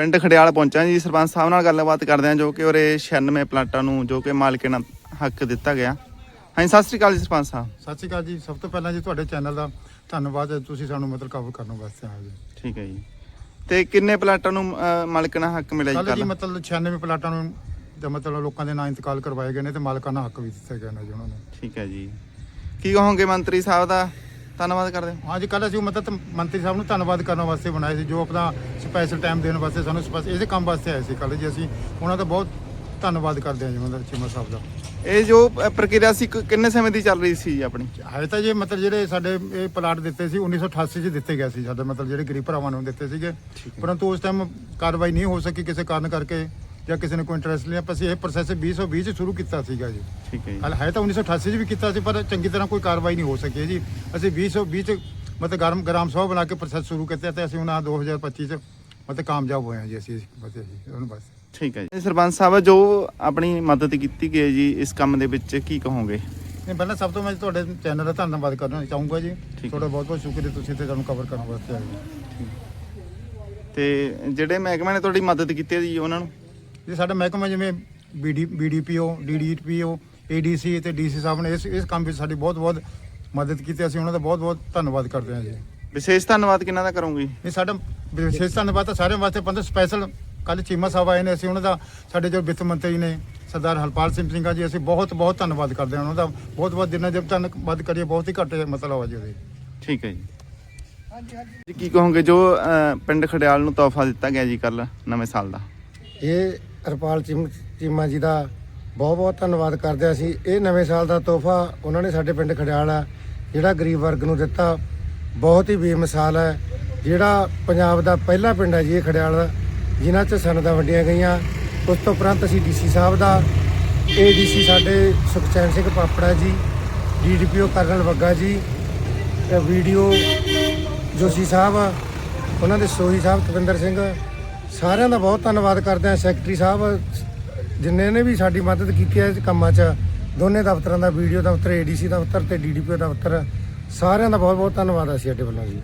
ਪਿੰਡ ਖੜਿਆਲ ਪਹੁੰਚਾ ਜੀ। ਸਰਪੰਚ ਸਾਹਿਬ ਨਾਲ ਗੱਲਬਾਤ ਕਰਦੇ ਹਾਂ ਜੋ ਕਿ ਉਰੇ 96 ਪਲਾਟਾਂ ਨੂੰ ਜੋ ਕਿ ਮਾਲਕਾਨਾ ਹੱਕ ਦਿੱਤਾ ਗਿਆ। ਹਾਂਜੀ ਸਤਿ ਸ੍ਰੀ ਅਕਾਲ ਜੀ ਸਰਪੰਚ ਸਾਹਿਬ। ਸਤਿ ਸ਼੍ਰੀ ਅਕਾਲ ਜੀ। ਸਭ ਤੋਂ ਪਹਿਲਾਂ ਜੀ ਤੁਹਾਡੇ ਚੈਨਲ ਦਾ ਧੰਨਵਾਦ ਤੁਸੀਂ ਸਾਨੂੰ ਮਤਲਬ ਕਵਰ ਕਰਨ ਵਾਸਤੇ ਆਏ ਜੀ। ਠੀਕ ਹੈ ਜੀ। ਤੇ ਕਿੰਨੇ ਪਲਾਟਾਂ ਨੂੰ ਅਹ, ਮਾਲਕਾਨਾ ਹੱਕ ਮਿਲਿਆ ਜੀ ਕੱਲ ਜੀ ਕੱਲ ਮਤਲਬ 96 ਪਲਾਟਾਂ ਨੂੰ ਦਾ ਮਤਲਬ ਲੋਕਾਂ ਦੇ ਨਾਂ ਇੰਤਕਾਲ ਕਰਵਾਏ ਗਏ ਨੇ ਤੇ ਮਾਲਕਾਨਾ ਹੱਕ ਵੀ ਦਿੱਤੇ ਗਏ ਨੇ ਜੀ ਉਹਨਾਂ ਨੂੰ। ਠੀਕ ਹੈ ਜੀ। ਕੀ ਕਹੋਗੇ ਮੰਤਰੀ ਸਾਹਿਬ ਦਾ? ਧੰਨਵਾਦ ਕਰਦੇ ਹਾਂ। ਹਾਂਜੀ ਕੱਲ ਅਸੀਂ ਮਤਲਬ ਮੰਤਰੀ ਸਾਹਿਬ ਨੂੰ ਧੰਨਵਾਦ ਕਰਨ ਵਾਸਤੇ ਬਣਾਏ ਸੀ ਜੋ ਆਪਣਾ ਸਪੈਸ਼ਲ ਟਾਈਮ ਦੇਣ ਵਾਸਤੇ ਸਾਨੂੰ ਸਪੈਸ਼ਲ ਇਹਦੇ ਕੰਮ ਵਾਸਤੇ ਆਏ ਸੀ ਕੱਲ ਜੀ ਅਸੀਂ। ਉਹਨਾਂ ਦਾ ਬਹੁਤ ਧੰਨਵਾਦ ਕਰਦੇ ਹਾਂ ਜੀ ਮਤਲਬ ਚੀਮਾ ਸਾਹਿਬ ਦਾ। ਇਹ ਜੋ ਪ੍ਰਕਿਰਿਆ ਸੀ ਕ- ਕਿੰਨੇ ਸਮੇਂ ਦੀ ਚੱਲ ਰਹੀ ਸੀ ਆਪਣੀ? ਹੈ ਤਾਂ ਜੀ ਮਤਲਬ ਜਿਹੜੇ ਸਾਡੇ ਇਹ ਪਲਾਟ ਦਿੱਤੇ ਸੀ 1988 ਚ ਦਿੱਤੇ ਗਏ ਸੀ ਸਾਡੇ ਮਤਲਬ ਜਿਹੜੇ ਗਰੀਬ ਭਰਾਵਾਂ ਨੂੰ ਦਿੱਤੇ ਸੀਗੇ। ਪਰੰਤੂ ਉਸ ਟਾਈਮ ਕਾਰਵਾਈ ਨਹੀਂ ਹੋ ਸਕੀ ਕਿਸੇ ਕਾਰਨ ਕਰਕੇ। ਜਾਂ ਕਿਸੇ ਨੇ ਕੋਈ ਇੰਟਰਸਟ ਲਿਆ ਆਪਾਂ ਅਸੀਂ ਇਹ ਪ੍ਰੋਸੈਸ 2020 ਚ ਸ਼ੁਰੂ ਕੀਤਾ ਸੀਗਾ ਜੀ। ਠੀਕ ਹੈ ਜੀ। ਹਾਲ ਹੈ ਤਾਂ 1988 ਚ ਵੀ ਕੀਤਾ ਸੀ ਪਰ ਚੰਗੀ ਤਰ੍ਹਾਂ ਕੋਈ ਕਾਰਵਾਈ ਨਹੀਂ ਹੋ ਸਕੀ ਜੀ। ਅਸੀਂ 2020 ਚ ਮਤਲਬ ਗਰਮ ਗ੍ਰਾਮ ਸਭਾ ਬਣਾ ਕੇ ਪ੍ਰੋਸੈਸ ਸ਼ੁਰੂ ਕੀਤਾ ਤੇ ਅਸੀਂ ਉਹਨਾਂ 2025 ਚ ਮਤਲਬ ਕਾਮਯਾਬ ਹੋਏ ਹਾਂ ਜੀ ਅਸੀਂ ਬਸ ਜੀ ਉਹਨੂੰ ਬਸ। ਠੀਕ ਹੈ ਜੀ। ਸਰਪੰਚ ਸਾਹਿਬ ਜੋ ਆਪਣੀ ਮਦਦ ਕੀਤੀ ਗਈ ਜੀ ਇਸ ਕੰਮ ਦੇ ਵਿੱਚ ਕੀ ਕਹੋਗੇ? ਨਹੀਂ ਪਹਿਲਾਂ ਸਭ ਤੋਂ ਮੈਂ ਤੁਹਾਡੇ ਚੈਨਲ ਦਾ ਧੰਨਵਾਦ ਕਰਨਾ ਚਾਹੂੰਗਾ ਜੀ। ਤੁਹਾਡਾ ਬਹੁਤ ਬਹੁਤ ਸ਼ੁਕਰੀਆ ਤੁਸੀਂ ਤੇ ਸਾਨੂੰ ਕਵਰ ਕਰਨ ਵਾਸਤੇ ਆਏ ਤੇ ਜਿਹੜੇ ਮਹਿਕਮੇ ਨੇ ਤੁਹਾਡੀ ਮਦਦ ਕੀਤੀ ਹੈ ਜੀ ਉਹਨਾਂ ਨੂੰ? ਇਹ ਸਾਡਾ ਮਹਿਕਮਾ ਜਿਵੇਂ ਬੀਡੀ ਬੀਡੀਪੀਓ ਡੀਡੀਪੀਓ ਏਡੀਸੀ ਤੇ ਡੀਸੀ ਸਾਹਿਬ ਨੇ ਇਸ ਇਸ ਕੰਮ ਵਿੱਚ ਸਾਡੀ ਬਹੁਤ ਬਹੁਤ ਮਦਦ ਕੀਤੀ। ਅਸੀਂ ਉਹਨਾਂ ਦਾ ਬਹੁਤ ਬਹੁਤ ਧੰਨਵਾਦ ਕਰਦੇ ਹਾਂ ਜੀ। ਵਿਸ਼ੇਸ਼ ਧੰਨਵਾਦ ਕਿਹਨਾਂ ਦਾ ਕਰੋਗੇ? ਇਹ ਸਾਡਾ ਵਿਸ਼ੇਸ਼ ਧੰਨਵਾਦ ਤਾਂ ਸਾਰਿਆਂ ਵਾਸਤੇ ਪੰਦ ਸਪੈਸ਼ਲ ਕੱਲ ਚੀਮਾ ਸਾਹਿਬ ਆਏ ਨੇ। ਅਸੀਂ ਉਹਨਾਂ ਦਾ ਸਾਡੇ ਜੋ ਵਿੱਤ ਮੰਤਰੀ ਨੇ ਸਰਦਾਰ ਹਰਪਾਲ ਸਿੰਘ ਸਿੰਘਾ ਜੀ ਅਸੀਂ ਬਹੁਤ ਬਹੁਤ ਧੰਨਵਾਦ ਕਰਦੇ ਹਾਂ। ਉਹਨਾਂ ਦਾ ਬਹੁਤ ਬਹੁਤ ਜਿੰਨਾ ਜਬ ਧੰਨਵਾਦ ਕਰੀਏ। ਬਹੁਤ ਹੀ ਘੱਟ ਮਤਲਬ ਆ ਜੀ ਉਹਦੇ। ਠੀਕ ਹੈ ਜੀ। ਜੀ ਕੀ ਕਹੋਗੇ? ਜੋ ਪਿੰਡ ਖੜਿਆਲ ਨੂੰ ਤੋਹਫਾ ਦਿੱਤਾ ਗਿਆ ਜੀ ਕੱਲ ਨਵੇਂ ਸਾਲ ਦਾ। ਇਹ ਹਰਪਾਲ ਚੀਮ- ਚੀਮਾ ਜੀ ਦਾ ਬਹੁਤ ਬਹੁਤ ਧੰਨਵਾਦ ਕਰਦੇ ਹਾਂ ਅਸੀਂ। ਇਹ ਨਵੇਂ ਸਾਲ ਦਾ ਤੋਹਫਾ ਉਹਨਾਂ ਨੇ ਸਾਡੇ ਪਿੰਡ ਖੜਿਆਲ ਆ ਜਿਹੜਾ ਗਰੀਬ ਵਰਗ ਨੂੰ ਦਿੱਤਾ। ਬਹੁਤ ਹੀ ਬੇਮਿਸਾਲ ਹੈ। ਜਿਹੜਾ ਪੰਜਾਬ ਦਾ ਪਹਿਲਾ ਪਿੰਡ ਹੈ ਜੀ ਇਹ ਖੜਿਆਲ ਜਿਨ੍ਹਾਂ 'ਚ ਸਨਦਾਂ ਵੰਡੀਆਂ ਗਈਆਂ। ਉਸ ਤੋਂ ਉਪਰੰਤ ਅਸੀਂ ਡੀਸੀ ਸਾਹਿਬ ਦਾ ਏਡੀਸੀ ਸਾਡੇ ਸੁਖਚੈਨ ਸਿੰਘ ਪਾਪੜਾ ਜੀ ਡੀਡੀਪੀਓ ਕਰਨਲ ਵੱਗਾ ਜੀ ਵੀਡੀਓ ਜੋਸ਼ੀ ਸਾਹਿਬ ਉਹਨਾਂ ਦੇ ਸੋਹੀ ਸਾਹਿਬ ਤਵਿੰਦਰ ਸਿੰਘ ਸਾਰਿਆਂ ਦਾ ਬਹੁਤ ਧੰਨਵਾਦ ਕਰਦੇ ਹਾਂ ਸੈਕਟਰੀ ਸਾਹਿਬ, ਜਿੰਨੇ ਨੇ ਵੀ ਸਾਡੀ ਮਦਦ ਕੀਤੀ ਹੈ ਇਸ ਕੰਮਾਂ 'ਚ। ਦੋਨੇ ਦਫ਼ਤਰਾਂ ਦਾ ਵੀਡੀਓ ਦਫ਼ਤਰ ਏਡੀਸੀ ਦਫ਼ਤਰ ਤੇ ਡੀਡੀਪੀਓ ਦਫ਼ਤਰ। ਸਾਰਿਆਂ ਦਾ ਬਹੁਤ ਬਹੁਤ ਧੰਨਵਾਦ ਹੈ ਅਸੀਂ ਸਾਡੇ ਵੱਲੋਂ ਜੀ।